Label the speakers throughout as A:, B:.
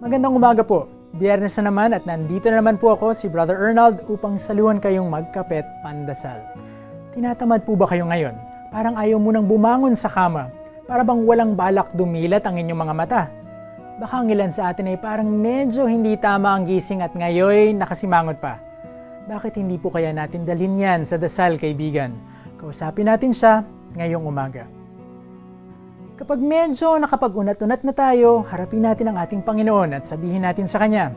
A: Magandang umaga po. Biyernes na naman at nandito na naman po ako si Brother Ernald upang saluhan kayong magkapet pandasal. Tinatamad po ba kayo ngayon? Parang ayaw mo nang bumangon sa kama. Para bang walang balak dumilat ang inyong mga mata. Baka ang ilan sa atin ay parang medyo hindi tama ang gising at ngayoy nakasimangot pa. Bakit hindi po kaya natin dalhin yan sa dasal, kaibigan? Kausapin natin siya ngayong umaga. Kapag medyo nakapag-unat-unat na tayo, harapin natin ang ating Panginoon at sabihin natin sa Kanya,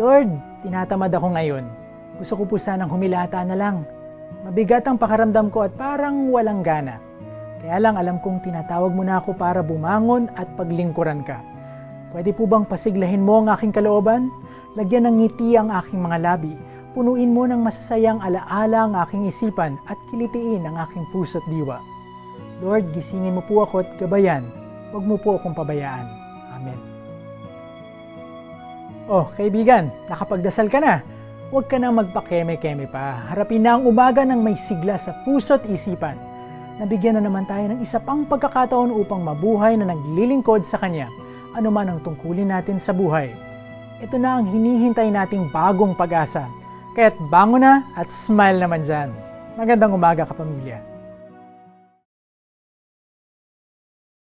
A: Lord, tinatamad ako ngayon. Gusto ko po sanang humilata na lang. Mabigat ang pakaramdam ko at parang walang gana. Kaya lang alam kong tinatawag mo na ako para bumangon at paglingkuran ka. Pwede po bang pasiglahin mo ang aking kalooban? Lagyan ng ngiti ang aking mga labi. Punuin mo ng masasayang alaala ang aking isipan at kilitiin ang aking puso't diwa. Lord, gisingin mo po ako at gabayan. Huwag mo po akong pabayaan. Amen. Oh, kaibigan, nakapagdasal ka na. Huwag ka na magpakeme-keme pa. Harapin na ang umaga ng may sigla sa puso't isipan. Nabigyan na naman tayo ng isa pang pagkakataon upang mabuhay na naglilingkod sa Kanya, anuman ang tungkulin natin sa buhay. Ito na ang hinihintay nating bagong pag-asa. Kaya't bango na at smile naman dyan. Magandang umaga kapamilya.